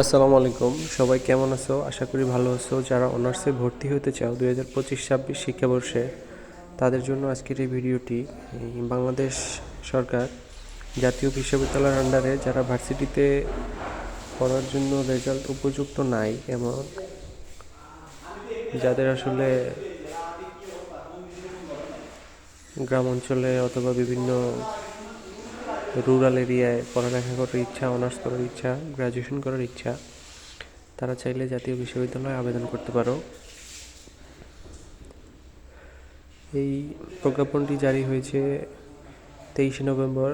আসসালামু আলাইকুম। সবাই কেমন আছো? আশা করি ভালো আছো। যারা অনার্সে ভর্তি হতে চাও দুই হাজার পঁচিশ, ছাব্বিশ শিক্ষাবর্ষে, তাদের জন্য আজকের এই ভিডিওটি বাংলাদেশ সরকার জাতীয় বিশ্ববিদ্যালয়ের আন্ডারে যারা ভার্সিটিতে পড়ার জন্য রেজাল্ট উপযুক্ত নাই, এমন যাদের আসলে গ্রাম অঞ্চলে অথবা বিভিন্ন রুরাল এরিয়ায় পড়ালেখা করার ইচ্ছা অনার্স করার ইচ্ছা গ্র্যাজুয়েশন করার ইচ্ছা, তারা চাইলে জাতীয় বিশ্ববিদ্যালয়ে আবেদন করতে পারো। এই প্রজ্ঞাপনটি জারি হয়েছে তেইশে নভেম্বর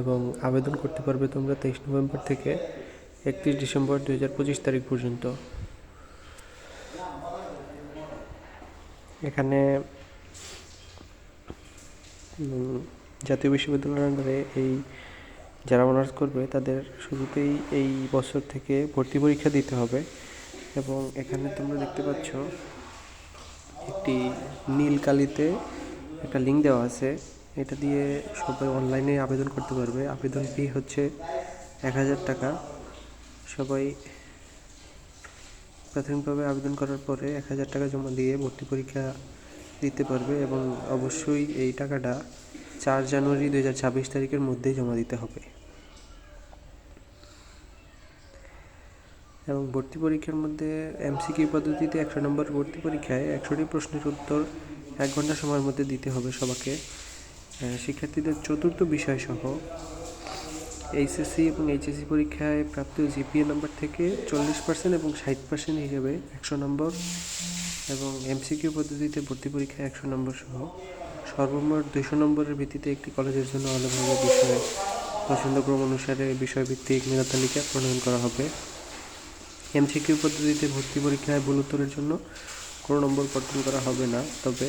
এবং আবেদন করতে পারবে তোমরা তেইশ নভেম্বর থেকে একত্রিশ ডিসেম্বর দু হাজার পঁচিশ তারিখ পর্যন্ত। এখানে জাতীয় বিশ্ববিদ্যালয়ের আন্ডারে এই যারা অনার্স করবে, তাদের শুরুতেই এই বছর থেকে ভর্তি পরীক্ষা দিতে হবে এবং এখানে তোমরা দেখতে পাচ্ছ একটি নীল কালিতে একটা লিঙ্ক দেওয়া আছে। এটা দিয়ে সবাই অনলাইনে আবেদন করতে পারবে। আবেদন ফি হচ্ছে এক হাজার টাকা। সবাই প্রাথমিকভাবে আবেদন করার পরে এক হাজার টাকা জমা দিয়ে ভর্তি পরীক্ষা দিতে পারবে এবং অবশ্যই এই টাকাটা চার জানুয়ারি দু হাজার ছাব্বিশ তারিখের মধ্যেই জমা দিতে হবে। এবং ভর্তি পরীক্ষার মধ্যে এমসিকিউ পদ্ধতিতে একশো নম্বর ভর্তি পরীক্ষায় একশোটি প্রশ্নের উত্তর এক ঘণ্টা সময়ের মধ্যে দিতে হবে সবাকে। শিক্ষার্থীদের চতুর্থ বিষয় সহ এইচএসসি এবং এইচএসসি পরীক্ষায় প্রাপ্ত জিপিএ নাম্বার থেকে চল্লিশ পার্সেন্ট এবং ষাট পার্সেন্ট হিসেবে একশো নম্বর এবং এমসিকিউ পদ্ধতিতে ভর্তি পরীক্ষায় একশো নম্বর সহ সর্বমোট দুশো নম্বরের ভিত্তিতে একটি কলেজের জন্য আলাদাভাবে বিষয় পছন্দক্রম অনুসারে বিষয়ভিত্তিক মেধা তালিকা প্রণয়ন করা হবে। এমসিকিউ পদ্ধতিতে ভর্তি পরীক্ষায় ভুল উত্তরের জন্য কোনো নম্বর কর্তন করা হবে না, তবে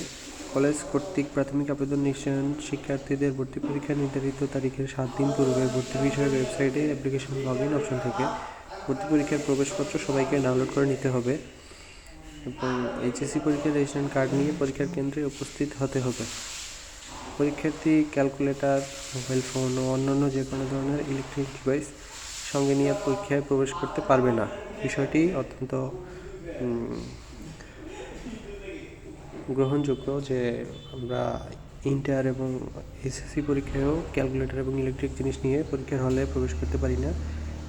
কলেজ কর্তৃক প্রাথমিক আবেদন নিশ্চয়ন শিক্ষার্থীদের ভর্তি পরীক্ষা নির্ধারিত তারিখের সাত দিন পূর্বে ভর্তি বিষয়ের ওয়েবসাইটে অ্যাপ্লিকেশন লগ ইন অপশন থেকে ভর্তি পরীক্ষার প্রবেশপত্র সবাইকে ডাউনলোড করে নিতে হবে। এবং এইচএসসি পরীক্ষার রেজিস্ট্রেশন কার্ড নিয়ে পরীক্ষার কেন্দ্রে উপস্থিত হতে হবে। পরীক্ষার্থী, ক্যালকুলেটর, মোবাইল ফোন ও অন্যান্য যে কোনো ধরনের ইলেকট্রনিক ডিভাইস সঙ্গে নিয়ে পরীক্ষায় প্রবেশ করতে পারবে না। বিষয়টি অত্যন্ত গ্রহণযোগ্য যে আমরা ইন্টার এবং এসএসসি পরীক্ষায়ও ক্যালকুলেটর এবং ইলেকট্রিক জিনিস নিয়ে পরীক্ষার হলে প্রবেশ করতে পারি না।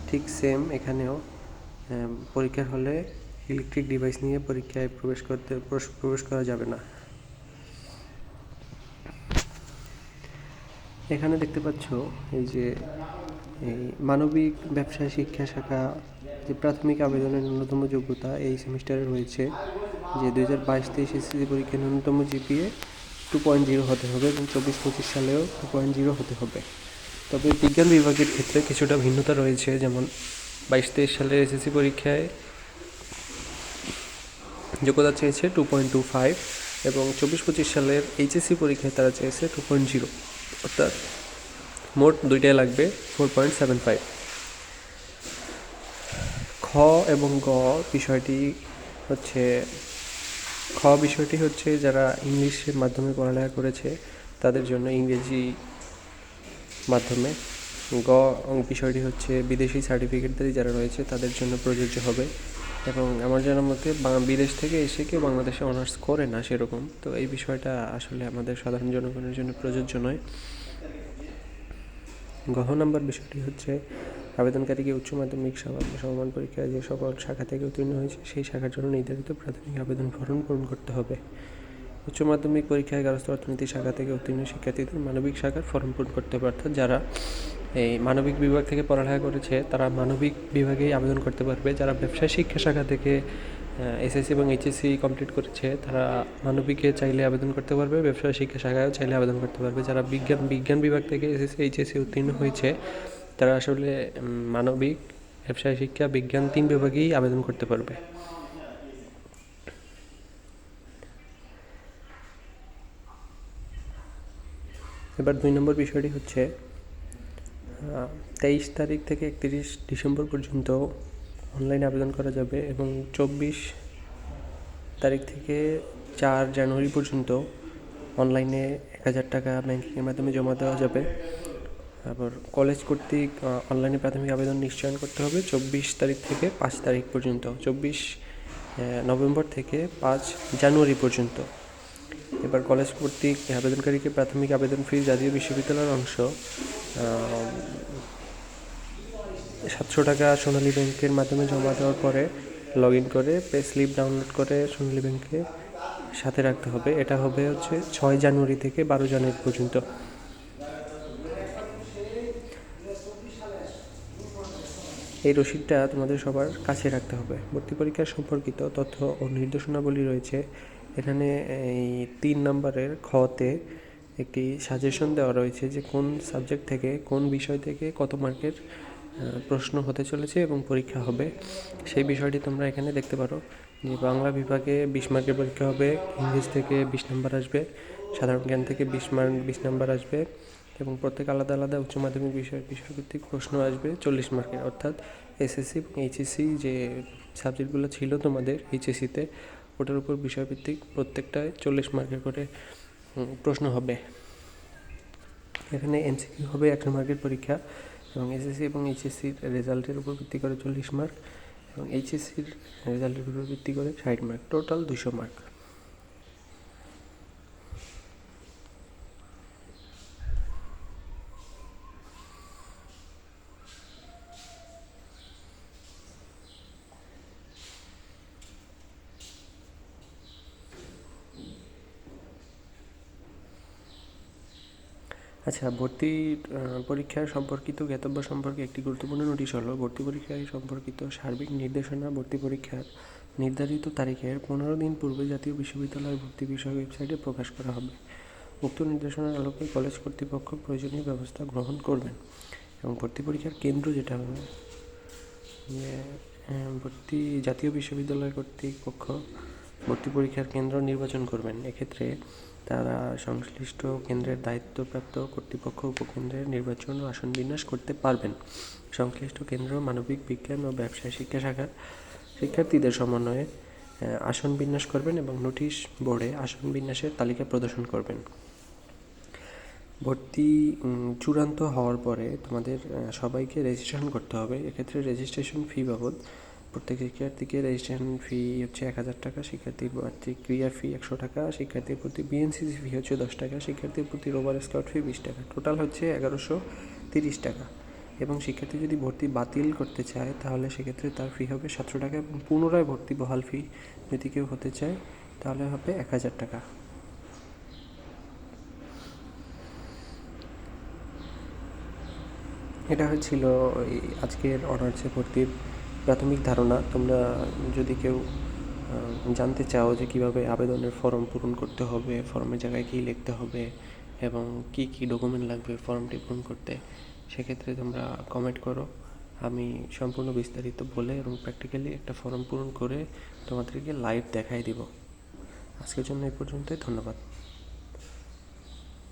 ঠিক সেম এখানেও পরীক্ষার হলে ইলেকট্রিক ডিভাইস নিয়ে পরীক্ষায় প্রবেশ করতে প্রবেশ করা যাবে না। এখানে দেখতে পাচ্ছ এই যে এই মানবিক ব্যবসায় শিক্ষা শাখা, যে প্রাথমিক আবেদনের ন্যূনতম যোগ্যতা এই সেমিস্টারে রয়েছে, যে দু হাজার বাইশ তেইশ এসএসসি পরীক্ষায় ন্যূনতম জিপিএ টু পয়েন্ট জিরো হতে হবে এবং চব্বিশ পঁচিশ সালেও টু পয়েন্ট জিরো হতে হবে। তবে বিজ্ঞান বিভাগের ক্ষেত্রে কিছুটা ভিন্নতা রয়েছে, যেমন বাইশ তেইশ সালের এসএসসি পরীক্ষায় যোগ্যতা চেয়েছে টু পয়েন্ট টু ফাইভ এবং চব্বিশ পঁচিশ সালের এইচএসসি পরীক্ষায় তারা চেয়েছে টু পয়েন্ট জিরো অর্থাৎ মোট দুইটাই লাগবে ফোর পয়েন্ট সেভেন ফাইভ খ এবং গ বিষয়টি হচ্ছে, খ বিষয়টি হচ্ছে যারা ইংলিশের মাধ্যমে পড়ালেখা করেছে, তাদের জন্য ইংরেজি মাধ্যমে। গ বিষয়টি হচ্ছে বিদেশি সার্টিফিকেটধারী যারা রয়েছে, তাদের জন্য প্রযোজ্য হবে। এবং আমার জানার মতে বিদেশ থেকে এসে কেউ বাংলাদেশে অনার্স করে না সেরকম। তো এই বিষয়টা আসলে আমাদের সাধারণ জনগণের জন্য প্রযোজ্য নয়। গহ নাম্বার বিষয়টি হচ্ছে আবেদনকারীকে উচ্চ মাধ্যমিক সম- সমমান পরীক্ষায় যে সকল শাখা থেকে উত্তীর্ণ হয়েছে, সেই শাখার জন্য নির্ধারিত প্রাথমিক আবেদন ফর্ম পূরণ করতে হবে। উচ্চ মাধ্যমিক পরীক্ষায় গার্হস্থ্য অর্থনীতি শাখা থেকে উত্তীর্ণ শিক্ষার্থীদের মানবিক শাখার ফর্ম পূরণ করতে হবে, অর্থাৎ যারা এই মানবিক বিভাগ থেকে পড়ালেখা করেছে, তারা মানবিক বিভাগেই আবেদন করতে পারবে। যারা ব্যবসায় শিক্ষা শাখা থেকে এসএসসি এবং এইচএসসি কমপ্লিট করেছে, তারা মানবিকে চাইলে আবেদন করতে পারবে, ব্যবসায় শিক্ষা শাখায়ও চাইলে আবেদন করতে পারবে। যারা বিজ্ঞান বিজ্ঞান বিভাগ থেকে এসএসসি এইচএসসি উত্তীর্ণ হয়েছে, তারা আসলে মানবিক, ব্যবসায় শিক্ষা, বিজ্ঞান তিন বিভাগেই আবেদন করতে পারবে। এবার দুই নম্বর বিষয়টি হচ্ছে তেইশ তারিখ থেকে একত্রিশ ডিসেম্বর পর্যন্ত অনলাইনে আবেদন করা যাবে এবং চব্বিশ তারিখ থেকে চার জানুয়ারি পর্যন্ত অনলাইনে এক হাজার টাকা ব্যাংকিংয়ের মাধ্যমে জমা দেওয়া যাবে। তারপর কলেজ কর্তৃক অনলাইনে প্রাথমিক আবেদন নিশ্চয়ন করতে হবে চব্বিশ তারিখ থেকে পাঁচ তারিখ পর্যন্ত, চব্বিশ নভেম্বর থেকে পাঁচ জানুয়ারি পর্যন্ত। এবার কলেজ কর্তৃক আবেদনকারীকে প্রাথমিক আবেদন ফি জাতীয় বিশ্ববিদ্যালয়ের অংশ সাতশো টাকা সোনালী ব্যাংকের মাধ্যমে জমা দেওয়ার পরে লগ ইন করে পে স্লিপ ডাউনলোড করে সোনালী ব্যাংকে সাথে রাখতে হবে। এটা হবে হচ্ছে ছয় জানুয়ারি থেকে বারো জানুয়ারি পর্যন্ত। এই রসিদটা তোমাদের সবার কাছে রাখতে হবে। ভর্তি পরীক্ষা সম্পর্কিত তথ্য ও নির্দেশনাবলী রয়েছে। এখানে এই তিন নম্বরের খতে একটি সাজেশন দেওয়া রয়েছে যে কোন সাবজেক্ট থেকে, কোন বিষয় থেকে কত মার্কের প্রশ্ন হতে চলেছে এবং পরীক্ষা হবে। সেই বিষয়টি তোমরা এখানে দেখতে পারো যে বাংলা বিভাগে বিশ মার্কের পরীক্ষা হবে ইংলিশ থেকে বিশ নাম্বার আসবে, সাধারণ জ্ঞান থেকে বিশ মার্ক বিশ নাম্বার আসবে এবং প্রত্যেক আলাদা আলাদা উচ্চ মাধ্যমিক বিষয়, বিষয়ভিত্তিক প্রশ্ন আসবে চল্লিশ মার্কের। অর্থাৎ এসএসসি এবং এইচএসসি যে সাবজেক্টগুলো ছিল তোমাদের এইচএসসিতে ওটার উপর বিষয়ভিত্তিক প্রত্যেকটায় চল্লিশ মার্কের করে প্রশ্ন হবে। এখানে এমসিকিউ হবে একশো মার্কের পরীক্ষা এবং এসএসসি এবং এইচএসসির রেজাল্টের উপর ভিত্তি করে চল্লিশ মার্ক এবং এইচএসসির রেজাল্টের উপর ভিত্তি করে ষাট মার্ক। টোটাল দুশো মার্ক। আচ্ছা ভর্তি পরীক্ষা সম্পর্কিত জ্ঞাতব্য সম্পর্কে একটি গুরুত্বপূর্ণ নোটিশ হলো, ভর্তি পরীক্ষায় সম্পর্কিত সার্বিক নির্দেশনা ভর্তি পরীক্ষার নির্ধারিত তারিখের পনেরো দিন পূর্বে জাতীয় বিশ্ববিদ্যালয়ের ভর্তি বিষয়ক ওয়েবসাইটে প্রকাশ করা হবে। উক্ত নির্দেশনার আলোকে কলেজ কর্তৃপক্ষ প্রয়োজনীয় ব্যবস্থা গ্রহণ করবেন এবং ভর্তি পরীক্ষার কেন্দ্র যেটা হবে ভর্তি জাতীয় বিশ্ববিদ্যালয় কর্তৃপক্ষ ভর্তি পরীক্ষার কেন্দ্র নির্বাচন করবেন। এক্ষেত্রে তারা সংশ্লিষ্ট কেন্দ্রের দায়িত্বপ্রাপ্ত কর্তৃপক্ষ, উপকেন্দ্রের নির্বাচন ও আসন বিন্যাস করতে পারবেন। সংশ্লিষ্ট কেন্দ্র, মানবিক বিজ্ঞান ও ব্যবসায় শিক্ষা শাখার শিক্ষার্থীদের সমন্বয়ে আসন বিন্যাস করবেন এবং নোটিশ বোর্ডে আসন বিন্যাসের তালিকা প্রদর্শন করবেন। ভর্তি চূড়ান্ত হওয়ার পরে তোমাদের সবাইকে রেজিস্ট্রেশন করতে হবে। এক্ষেত্রে রেজিস্ট্রেশন ফি বাবদ প্রত্যেক শিক্ষার্থীকে রেজিস্ট্রেশন ফি হচ্ছে এক হাজার টাকা, শিক্ষার্থীর বার্ষিক ক্রিয়া ফি একশো টাকা, শিক্ষার্থীর প্রতি বিএনসিসি ফি হচ্ছে দশ টাকা, শিক্ষার্থীর প্রতি রোভার স্কাউট ফি বিশ টাকা। টোটাল হচ্ছে এগারোশো তিরিশ টাকা। এবং শিক্ষার্থী যদি ভর্তি বাতিল করতে চায়, তাহলে সেক্ষেত্রে তার ফি হবে সাতশো টাকা এবং পুনরায় ভর্তি বহাল ফি যদি কেউ হতে চায়, তাহলে হবে এক হাজার টাকা। এটা হচ্ছিল এই আজকের অনার্সে ভর্তির প্রাথমিক ধারণা, তোমরা যদি কেউ জানতে চাও যে কীভাবে আবেদনের ফর্ম পূরণ করতে হবে, ফর্মের জায়গায় কী লিখতে হবে এবং কি কি ডকুমেন্ট লাগবে ফর্মটি পূরণ করতে, সেক্ষেত্রে তোমরা কমেন্ট করো। আমি সম্পূর্ণ বিস্তারিত বলে এবং প্র্যাকটিক্যালি একটা ফর্ম পূরণ করে তোমাদেরকে লাইভ দেখাই দিব। আজকের জন্য এই পর্যন্তই, ধন্যবাদ।